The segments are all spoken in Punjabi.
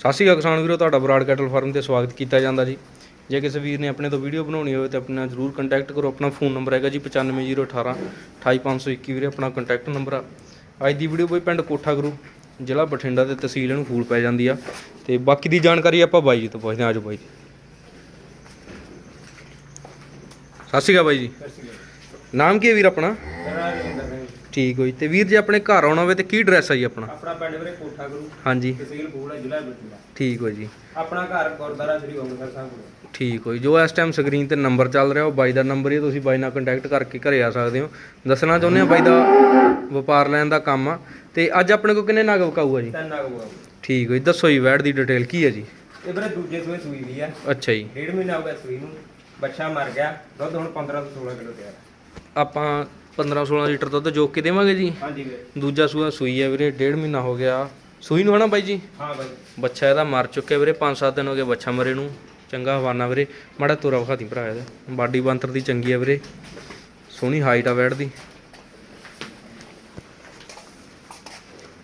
ਸਤਿ ਸ਼੍ਰੀ ਅਕਾਲ ਕਿਸਾਨ ਵੀਰੋ ਤੁਹਾਡਾ ਬਰਾੜ ਕੈਟਲ ਫਾਰਮ ਤੇ ਸਵਾਗਤ ਕੀਤਾ ਜਾਂਦਾ ਜੀ। ਜੇ ਕਿਸੇ ਵੀਰ ਨੇ ਆਪਣੇ ਤੋਂ ਵੀਡੀਓ ਬਣਾਉਣੀ ਹੋਵੇ ਤਾਂ ਆਪਣੇ ਜਰੂਰ ਕੰਟੈਕਟ ਕਰੋ ਆਪਣਾ ਫੋਨ ਨੰਬਰ ਹੈਗਾ ਜੀ 95018 28521 ਵੀਰੇ ਆਪਣਾ ਕੰਟੈਕਟ ਨੰਬਰ ਆ। ਅੱਜ ਦੀ ਵੀਡੀਓ ਬਈ ਪਿੰਡ ਕੋਠਾ ਗੁਰੂ ਜ਼ਿਲ੍ਹਾ ਬਠਿੰਡਾ ਤੇ ਤਹਿਸੀਲ ਇਹਨੂੰ ਫੂਲ ਪੈ ਜਾਂਦੀ ਆ। ਤੇ ਬਾਕੀ ਦੀ ਜਾਣਕਾਰੀ ਆਪਾਂ ਬਾਈ ਜੀ ਤੋਂ ਪੁੱਛਦੇ ਹਾਂ ਆਜੋ ਬਾਈ ਜੀ। ਸਤਿ ਸ਼੍ਰੀ ਅਕਾਲ ਬਾਈ ਜੀ। ਨਾਮ ਕੀ ਹੈ ਵੀਰ ਆਪਣਾ? ਠੀਕ ਹੋਈ। ਤੇ ਵੀਰ ਜੇ ਆਪਣੇ ਘਰ ਆਉਣਾ ਹੋਵੇ ਤੇ ਕੀ ਐਡਰੈਸ ਆ ਜੀ ਆਪਣਾ? ਆਪਣਾ ਪਿੰਡ ਵੀਰੇ ਕੋਠਾ ਗੁਰੂ। ਹਾਂਜੀ। ਤਹਿਸੀਲ ਬੂੜਾ ਜ਼ਿਲ੍ਹਾ ਬਠਿੰਡਾ। ਠੀਕ ਹੋ ਜੀ। ਆਪਣਾ ਘਰ ਗੁਰਦੁਆਰਾ ਸ੍ਰੀ ਅੰਮ੍ਰਿਤਸਰ ਸਾਹਿਬ ਕੋਲ। ਠੀਕ ਹੋਈ। ਜੋ ਇਸ ਟਾਈਮ ਸਕਰੀਨ ਤੇ ਨੰਬਰ ਚੱਲ ਰਿਹਾ ਉਹ ਬਾਈ ਦਾ ਨੰਬਰ ਹੀ ਹੈ, ਤੁਸੀਂ ਬਾਈ ਨਾਲ ਕੰਟੈਕਟ ਕਰਕੇ ਘਰੇ ਆ ਸਕਦੇ ਹੋ। ਦੱਸਣਾ ਚਾਹੁੰਦੇ ਆ ਬਾਈ ਦਾ ਵਪਾਰ ਲੈਣ ਦਾ ਕੰਮ ਆ। ਤੇ ਅੱਜ ਆਪਣੇ ਕੋਲ ਕਿੰਨੇ ਨਗ ਵਕਾਊ ਆ ਜੀ? ਤਿੰਨ ਨਗ ਹੋਆ ਠੀਕ ਹੋਈ। ਦੱਸੋ ਜੀ ਵੈੜ ਦੀ ਡਿਟੇਲ ਕੀ ਹੈ ਜੀ? ਇਹ ਵੀਰੇ ਦੂਜੇ ਸੂਏ ਸੂਈ ਵੀ ਆ। ਅੱਛਾ ਜੀ। ਡੇਢ ਮਹੀਨਾ ਹੋ ਗਿਆ ਸੂਈ ਨੂੰ। ਬੱਚਾ ਮਰ ਗਿਆ। ਦੁੱਧ ਹੁਣ 15 ਤੋਂ 16 ਕਿਲੋ ਤਿਆਰ ਹੈ। ਆਪਾਂ 15 16 ਲੀਟਰ ਦੁੱਧ ਜੋਕ ਕੇ ਦੇਵਾਂਗੇ ਜੀ। ਹਾਂਜੀ ਵੀਰੇ। ਦੂਜਾ ਸੂਆ ਸੂਈ ਹੈ ਵੀਰੇ ਡੇਢ ਮਹੀਨਾ ਹੋ ਗਿਆ। ਸੂਈ ਨੂੰ ਹਨਾ ਬਾਈ ਜੀ? ਹਾਂ ਬਾਈ। ਬੱਚਾ ਇਹਦਾ ਮਰ ਚੁੱਕਿਆ ਵੀਰੇ 5-7 ਦਿਨ ਹੋ ਗਏ ਬੱਚਾ ਮਰੇ ਨੂੰ। ਚੰਗਾ ਹਵਾਨਾ ਵੀਰੇ ਮਾੜਾ ਤੋਰਾ ਵਿਖਾਤੀ ਭਰਾ ਇਹਦਾ। ਬਾਡੀ ਬੰਤਰ ਦੀ ਚੰਗੀ ਆ ਵੀਰੇ। ਸੋਹਣੀ ਹਾਈਟ ਆ ਵੈੜ ਦੀ।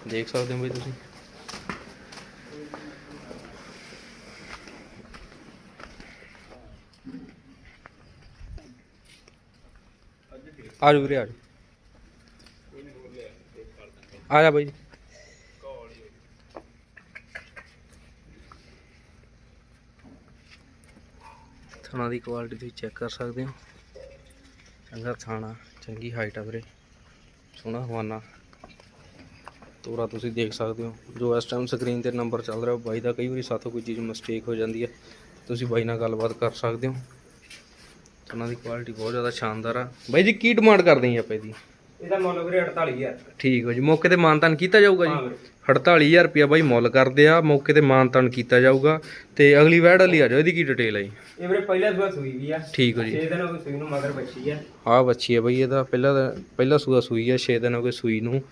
ਦੇਖ ਸਕਦੇ ਹੋ ਬਈ ਤੁਸੀਂ। ਆ ਜਾਓ ਵੀਰੇ ਆ ਜਾਓ ਆ ਜਾ ਬਾਈ ਥਣਾ ਦੀ ਕੁਆਲਿਟੀ ਤੁਸੀਂ ਚੈੱਕ ਕਰ ਸਕਦੇ ਹੋ। ਚੰਗਾ ਥਾਣਾ, ਚੰਗੀ ਹਾਈਟ ਆ ਵੀਰੇ। ਸੋਹਣਾ ਹਵਾਨਾ। ਤੋਰਾ ਤੁਸੀਂ ਦੇਖ ਸਕਦੇ ਹੋ। ਜੋ ਇਸ ਟਾਈਮ ਸਕਰੀਨ ਤੇ ਨੰਬਰ ਚੱਲ ਰਿਹਾ, ਉਹ ਬਾਈ ਦਾ ਕਈ ਵਾਰੀ ਸਾਥੋਂ ਕੋਈ ਚੀਜ਼ ਮਿਸਟੇਕ ਹੋ ਜਾਂਦੀ ਹੈ। ਤੁਸੀਂ ਬਾਈ ਨਾਲ ਗੱਲਬਾਤ ਕਰ ਸਕਦੇ ਹੋ। ਥਣਾ ਦੀ ਕੁਆਲਿਟੀ ਬਹੁਤ ਜ਼ਿਆਦਾ ਸ਼ਾਨਦਾਰ ਆ। ਬਾਈ ਜੀ ਕੀ ਡਿਮਾਂਡ ਕਰਦੇ ਜੀ ਆਪਾਂ ਇਹਦੀ? ਇਹਦਾ ਮੁੱਲ ਵੀਰੇ 48000 ਠੀਕ ਹੋ ਜੀ ਮੌਕੇ ਤੇ ਮਾਨਤਾਨ ਕੀਤਾ ਜਾਊਗਾ ਜੀ? ਵੀਰੇ। 48000 ਰੁਪਿਆ ਬਾਈ ਮੁੱਲ ਕਰਦੇ ਆ ਮੌਕੇ ਤੇ ਮਾਨਤਾਨ ਕੀਤਾ ਜਾਊਗਾ। ਤੇ ਅਗਲੀ ਵੈੜ ਵਾਲੀ ਆ ਜਾਓ ਇਹਦੀ ਕੀ ਡਿਟੇਲ ਹੈ ਜੀ? ਇਹ ਵੀਰੇ ਪਹਿਲਾ ਸੂਆ ਸੂਈ ਵੀ ਆ। ਠੀਕ ਹੋ ਜੀ। 6 ਦਿਨ ਹੋ ਗਏ ਸੂਈ ਨੂੰ ਮਗਰ ਬੱਚੀ ਆ। ਆਹ ਬੱਚੀ ਹੈ ਬਈ ਇਹਦਾ ਪਹਿਲਾ ਪਹਿਲਾ ਸੂਆ ਸੂਈ ਹੈ 6 ਦਿਨ ਹੋ ਗਏ ਸੂਈ ਨੂੰ।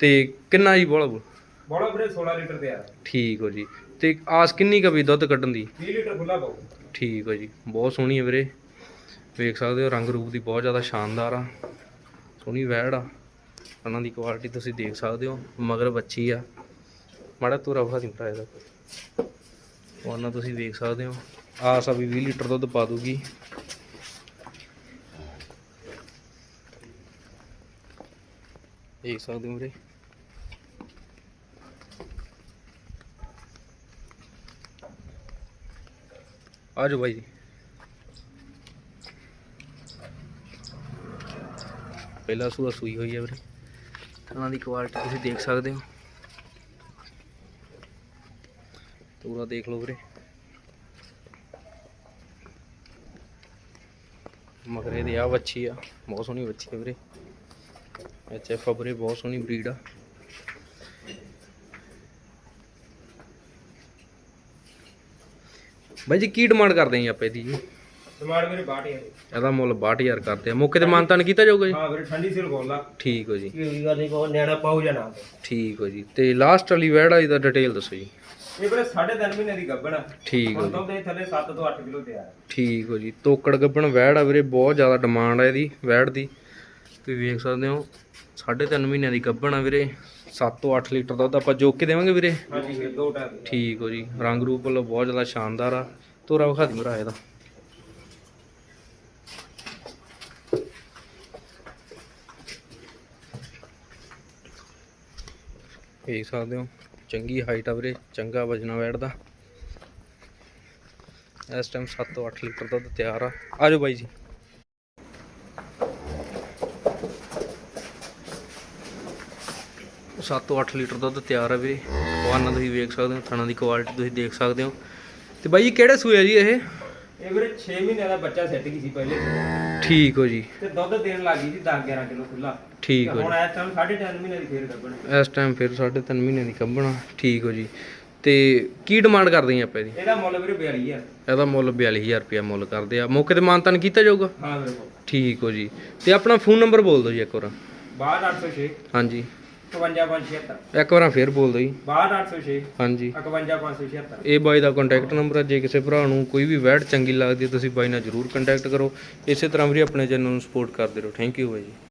ਤੇ ਕਿੰਨਾ ਜੀ ਬੋਲਾ ਬੋਲਾ? ਵੀਰੇ 16 ਲੀਟਰ ਤਿਆਰ ਹੈ ਠੀਕ ਹੋ ਜੀ। ਤੇ ਆਸ ਕਿੰਨੀ ਕੁ ਵੀ ਦੁੱਧ ਕੱਢਣ ਦੀ? 20 ਲੀਟਰ ਖੁੱਲਾ ਪਾਉ ਠੀਕ ਹੋ ਜੀ ਬਹੁਤ ਸੋਹਣੀ ਹੈ ਵੀਰੇ। ਵੇਖ ਸਕਦੇ ਹੋ ਰੰਗ ਰੂਪ ਦੀ ਬਹੁਤ ਜ਼ਿਆਦਾ ਸ਼ਾਨਦਾਰ ਆ, ਸੋਹਣੀ ਵੈੜ ਆ। ਉਹਨਾਂ ਦੀ ਕੁਆਲਿਟੀ ਤੁਸੀਂ ਦੇਖ ਸਕਦੇ ਹੋ, ਮਗਰ ਬੱਚੀ ਆ। ਮਾੜਾ ਤੋਰਾ ਵਿਖਾ ਦੀ ਭਰਾ ਇਹਦਾ। ਉਹਨਾਂ ਤੁਸੀਂ ਦੇਖ ਸਕਦੇ ਹੋ, ਆਸ ਆ ਵੀ 20 ਲੀਟਰ ਦੁੱਧ ਪਾ ਦੂਗੀ। ਦੇਖ ਸਕਦੇ ਹੋ ਵੀਰੇ। ਆ ਜਾਓ ਬਾਈ ਜੀ। ਪਹਿਲਾ ਸੂਆ ਸੂਈ ਹੋਈ ਹੈ ਵੀਰੇ। ਥਣਾ ਦੀ ਕੁਆਲਿਟੀ ਤੁਸੀਂ ਦੇਖ ਸਕਦੇ ਹੋ। ਪੂਰਾ ਦੇਖ ਲਓ ਵੀਰੇ। ਮਗਰੇ ਦੀ ਆ ਵੱਛੀ ਆ, ਬਹੁਤ ਸੋਹਣੀ ਵੱਛੀ ਹੈ ਵੀਰੇ। ਐਚ ਐਫ ਵੀਰੇ, ਬਹੁਤ ਸੋਹਣੀ ਬਰੀਡ ਆ। ਬਾਈ ਜੀ, ਕੀ ਡਿਮਾਂਡ ਕਰਦੇ ਜੀ ਆਪਾਂ ਇਹਦੀ ਜੀ? ਡਿਮਾਂਡ ਵੀਰੇ 62000 ਇਹਦਾ ਮੁੱਲ 62000 ਕਰਦੇ ਆ। ਮੌਕੇ ਤੇ ਮਾਨਤਾਨ ਕੀਤਾ ਜਾਊਗਾ ਜੀ? ਹਾਂ ਵੀਰੇ ਠੰਡੀ ਸਿਲ ਬੋਲਦਾ ਠੀਕ ਹੋ ਜੀ। ਕੀ ਹੋਈ ਗੱਲ ਨਹੀਂ ਕੋ ਨਿਆਣਾ ਪਾਉ ਜਾਂ ਨਾ। ਠੀਕ ਹੋ ਜੀ। ਤੇ ਲਾਸਟ ਵਾਲੀ ਵੈੜ ਵਾਲੀ ਦਾ ਡਿਟੇਲ ਦੱਸੋ ਜੀ। ਇਹ ਵੀਰੇ 3.5 ਮਹੀਨੇ ਦੀ ਗੱਭਣ ਆ। ਠੀਕ ਹੋ ਜੀ। ਦੁੱਧ ਦੇ ਥੱਲੇ 7 ਤੋਂ 8 ਕਿਲੋ ਤਿਆਰ। ਠੀਕ ਹੋ ਜੀ। ਤੋਕੜ ਗੱਬਣ ਵੈੜ ਆ ਵੀਰੇ ਬਹੁਤ ਜ਼ਿਆਦਾ ਡਿਮਾਂਡ ਆ ਇਹਦੀ ਵੈੜ ਦੀ। ਤੁਸੀਂ ਵੇਖ ਸਕਦੇ ਹੋ 3.5 ਮਹੀਨਿਆਂ ਦੀ ਗੱਬਣ ਆ ਵੀਰੇ। 7 ਤੋਂ 8 ਲੀਟਰ ਦੁੱਧ ਆਪਾਂ ਜੋਕ ਕੇ ਦੇਵਾਂਗੇ ਵੀਰੇ। ਹਾਂਜੀ ਦੋ ਟਾਈਮ ਠੀਕ ਹੋ ਜੀ। ਰੰਗ ਰੂਪ ਵੱਲੋਂ ਬਹੁਤ ਜ਼ਿਆਦਾ ਸ਼ਾਨਦਾਰ ਆ। ਤੋਰਾ ਵਿਖਾ ਦੀ ਭਰਾ ਇਹਦਾ। ਵੇਖ ਸਕਦੇ ਹੋ। ਚੰਗੀ ਹਾਈਟ ਆ ਵੀਰੇ, ਚੰਗਾ ਵਜਨਾ ਵੈੜ ਦਾ ਇਸ ਟਾਈਮ 7 ਤੋਂ 8 ਲੀਟਰ ਦੁੱਧ ਤਿਆਰ ਆ। ਆ ਜਾਓ ਬਾਈ ਜੀ। ਸੱਤ ਤੋਂ 8 ਲੀਟਰ ਦੁੱਧ ਤਿਆਰ ਆ ਵੀਰੇ। ਵਾਨਾ ਤੁਸੀਂ ਵੇਖ ਸਕਦੇ ਹੋ, ਥਣਾ ਦੀ ਕੁਆਲਿਟੀ ਤੁਸੀਂ ਦੇਖ ਸਕਦੇ ਹੋ। ਤੇ ਬਾਈ ਜੀ, ਕਿਹੜੇ ਸੂਏ ਆ ਜੀ ਇਹ? ਇਹ ਵੀਰੇ 6 ਮਹੀਨਿਆਂ ਦਾ ਬੱਚਾ ਸੈੱਟ ਗਈ ਸੀ ਪਹਿਲੇ। ਠੀਕ ਹੋ ਜੀ। ਤੇ ਦੁੱਧ ਦੇਣ ਲੱਗੀ ਸੀ 10 11 ਕਿਲੋ ਖੁੱਲਾ ਠੀਕ ਹੋ ਹੁਣ ਇਸ ਟਾਈਮ 3.5 ਮਹੀਨੇ ਦੀ ਫੇਰ ਜੀ ਇਸ ਟਾਈਮ ਫਿਰ 3.5 ਮਹੀਨਿਆਂ ਦੀ ਕੱਢਣਾ ਠੀਕ ਹੋ ਜੀ। ਤੇ ਕੀ ਡਿਮਾਂਡ ਕਰਦੇ ਆ ਆਪਾਂ ਇਹਦੀ? ਇਹਦਾ ਮੁੱਲ ਵੀਰੇ 42000 ਇਹਦਾ ਮੁੱਲ 42000 ਰੁਪਇਆ ਮੁੱਲ ਕਰਦੇ ਆ। ਮੌਕੇ ਤੇ ਮਾਨਤਾਨ ਕੀਤਾ ਜਾਊਗਾ? ਹਾਂ ਵੀਰੇ ਠੀਕ ਹੋ ਜੀ। ਤੇ ਆਪਣਾ ਫੋਨ ਨੰਬਰ ਬੋਲ ਦਿਓ ਜੀ ਇੱਕ ਵਾਰ। 62806 ਹਾਂਜੀ। 51576 ਇੱਕ ਵਾਰ ਫੇਰ ਬੋਲ ਦਿਓ ਜੀ 62806 ਹਾਂਜੀ 51576 ਇਹ ਬਾਈ ਦਾ ਕੰਟੈਕਟ ਨੰਬਰ ਹੈ ਜੇ ਕਿਸੇ ਭਰਾ ਨੂੰ ਕੋਈ ਵੀ ਵੈਡ ਚੰਗੀ ਲੱਗਦੀ ਹੈ ਤੁਸੀਂ ਬਾਈ ਨਾਲ ਜਰੂਰ ਕੰਟੈਕਟ ਕਰੋ ਇਸੇ ਤਰ੍ਹਾਂ ਵੀ ਆਪਣੇ ਚੈਨਲ ਨੂੰ ਸਪੋਰਟ ਕਰਦੇ ਰਹੋ ਥੈਂਕ ਯੂ ਬਾਈ ਜੀ